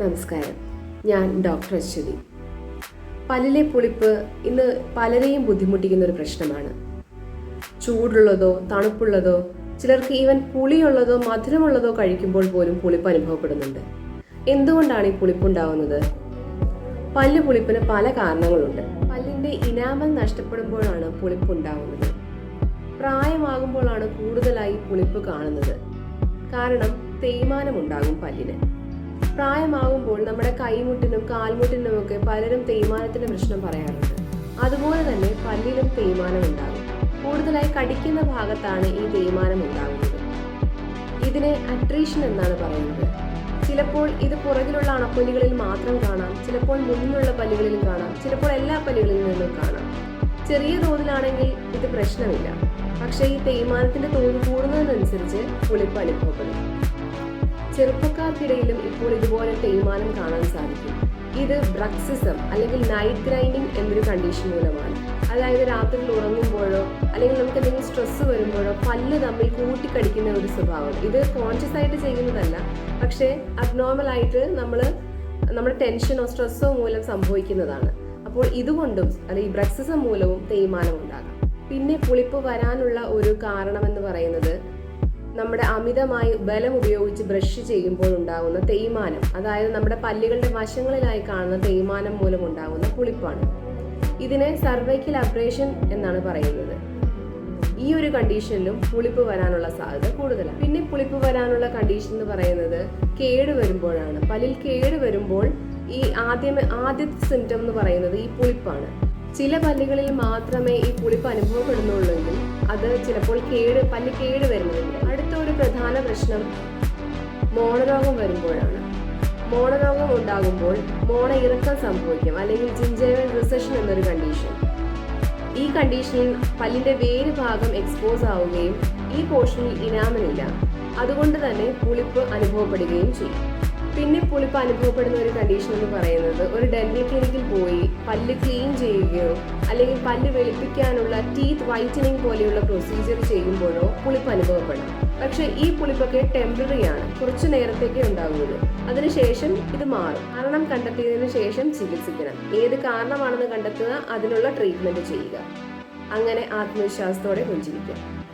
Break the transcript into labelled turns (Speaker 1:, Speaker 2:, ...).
Speaker 1: നമസ്കാരം. ഞാൻ ഡോക്ടർ അശ്വതി. പല്ലിലെ പുളിപ്പ് ഇന്ന് പലരെയും ബുദ്ധിമുട്ടിക്കുന്ന ഒരു പ്രശ്നമാണ്. ചൂടുള്ളതോ തണുപ്പുള്ളതോ ചിലർക്ക് ഈവൻ പുളിയുള്ളതോ മധുരമുള്ളതോ കഴിക്കുമ്പോൾ പോലും പുളിപ്പ് അനുഭവപ്പെടുന്നുണ്ട്. എന്തുകൊണ്ടാണ് ഈ പുളിപ്പുണ്ടാവുന്നത്? പല്ല് പുളിപ്പിന് പല കാരണങ്ങളുണ്ട്. പല്ലിന്റെ ഇനാമൽ നഷ്ടപ്പെടുമ്പോഴാണ് പുളിപ്പുണ്ടാവുന്നത്. പ്രായമാകുമ്പോഴാണ് കൂടുതലായി പുളിപ്പ് കാണുന്നത്. കാരണം തേയ്മാനം ഉണ്ടാകും പല്ലിന്. പ്രായമാകുമ്പോൾ നമ്മുടെ കൈമുട്ടിനും കാൽമുട്ടിനും ഒക്കെ പലരും തേയ്മാനത്തിന്റെ പ്രശ്നം പറയാറുണ്ട്. അതുപോലെ തന്നെ പല്ലിലും തേയ്മാനം ഉണ്ടാകും. കൂടുതലായി കടിക്കുന്ന ഭാഗത്താണ് ഈ തേയ്മാനം ഉണ്ടാകുന്നത്. ഇതിനെ അട്രീഷൻ എന്നാണ് പറയുന്നത്. ചിലപ്പോൾ ഇത് പുറകിലുള്ള അണപ്പല്ലുകളിൽ മാത്രം കാണാം ചിലപ്പോൾ മുന്നിലുള്ള പല്ലുകളിൽ കാണാം ചിലപ്പോൾ എല്ലാ പല്ലുകളിൽ നിന്നും കാണാം. ചെറിയ തോതിലാണെങ്കിൽ ഇത് പ്രശ്നമില്ല. പക്ഷേ ഈ തേയ്മാനത്തിന്റെ തോത് കൂടുന്നതിനനുസരിച്ച് പുളിപ്പ് അനുഭവപ്പെടും. ചെറുപ്പക്കാർക്കിടയിലും ഇപ്പോൾ ഇതുപോലെ തേയ്മാനം കാണാൻ സാധിക്കും. ഇത് ബ്രക്സിസം അല്ലെങ്കിൽ നൈറ്റ് ഗ്രൈൻഡിങ് എന്നൊരു കണ്ടീഷൻ മൂലമാണ്. അതായത് രാത്രിയിൽ ഉറങ്ങുമ്പോഴോ അല്ലെങ്കിൽ നമുക്ക് എന്തെങ്കിലും സ്ട്രെസ് വരുമ്പോഴോ പല്ല് തമ്മിൽ കൂട്ടിക്കടിക്കുന്ന ഒരു സ്വഭാവം. ഇത് കോൺഷ്യസ് ആയിട്ട് ചെയ്യുന്നതല്ല. പക്ഷേ അബ്നോർമൽ ആയിട്ട് നമ്മൾ നമ്മുടെ ടെൻഷനോ സ്ട്രെസ്സോ മൂലം സംഭവിക്കുന്നതാണ്. അപ്പോൾ ഇതുകൊണ്ടും ഈ ബ്രക്സിസം മൂലവും തേയ്മാനം ഉണ്ടാകാം. പിന്നെ പുളിപ്പ് വരാനുള്ള ഒരു കാരണമെന്ന് പറയുന്നത് നമ്മുടെ അമിതമായി ബലം ഉപയോഗിച്ച് ബ്രഷ് ചെയ്യുമ്പോൾ ഉണ്ടാകുന്ന തേയ്മാനം. അതായത് നമ്മുടെ പല്ലുകളുടെ വശങ്ങളിലായി കാണുന്ന തേയ്മാനം മൂലം ഉണ്ടാകുന്ന പുളിപ്പാണ്. ഇതിനെ സർവൈക്കൽ അബ്രേഷൻ എന്നാണ് പറയുന്നത്. ഈ ഒരു കണ്ടീഷനിലും പുളിപ്പ് വരാനുള്ള സാധ്യത കൂടുതലാണ്. പിന്നെ പുളിപ്പ് വരാനുള്ള കണ്ടീഷൻ എന്ന് പറയുന്നത് കേട് വരുമ്പോഴാണ്. പല്ലിൽ കേട് വരുമ്പോൾ ഈ ആദ്യമേ ആദ്യത്തെ സിംറ്റം എന്ന് പറയുന്നത് ഈ പുളിപ്പാണ്. ചില പല്ലുകളിൽ മാത്രമേ ഈ പുളിപ്പ് അനുഭവപ്പെടുന്നുള്ളെങ്കിൽ അത് ചിലപ്പോൾ കേട് പല്ല് കേട് അടുത്ത ഒരു പ്രധാന പ്രശ്നം മോണരോഗം വരുമ്പോഴാണ്. മോണരോഗം ഉണ്ടാകുമ്പോൾ മോണ ഇറക്കം സംഭവിക്കും അല്ലെങ്കിൽ ജിഞ്ചേവൽ റിസഷൻ എന്നൊരു കണ്ടീഷൻ ഈ കണ്ടീഷനിൽ പല്ലിന്റെ വേര് ഭാഗം എക്സ്പോസ് ആവുകയും ഈ പോർഷനിൽ ഇനാമനില്ല. അതുകൊണ്ട് തന്നെ പുളിപ്പ് അനുഭവപ്പെടുകയും ചെയ്യും. പിന്നെ പുളിപ്പ് അനുഭവപ്പെടുന്ന ഒരു കണ്ടീഷൻ എന്ന് പറയുന്നത് ഒരു ഡെന്റൽ ക്ലിനിക്കിൽ പോയി പല്ല് ക്ലീൻ ചെയ്യുകയോ അല്ലെങ്കിൽ പല്ല് വെളുപ്പിക്കാനുള്ള ടീത്ത് വൈറ്റനിങ് പോലെയുള്ള പ്രൊസീജിയർ ചെയ്യുമ്പോഴോ പുളിപ്പ് അനുഭവപ്പെടാം. പക്ഷെ ഈ പുളിപ്പൊക്കെ ടെമ്പററി ആണ് കുറച്ചു നേരത്തേക്കേ ഉണ്ടാവുകയുള്ളൂ അതിനുശേഷം ഇത് മാറും. കാരണം കണ്ടെത്തിയതിനു ശേഷം ചികിത്സിക്കണം. ഏത് കാരണമാണെന്ന് കണ്ടെത്തുക അതിനുള്ള ട്രീറ്റ്മെന്റ് ചെയ്യുക. അങ്ങനെ ആത്മവിശ്വാസത്തോടെ പുഞ്ചിരിക്കാം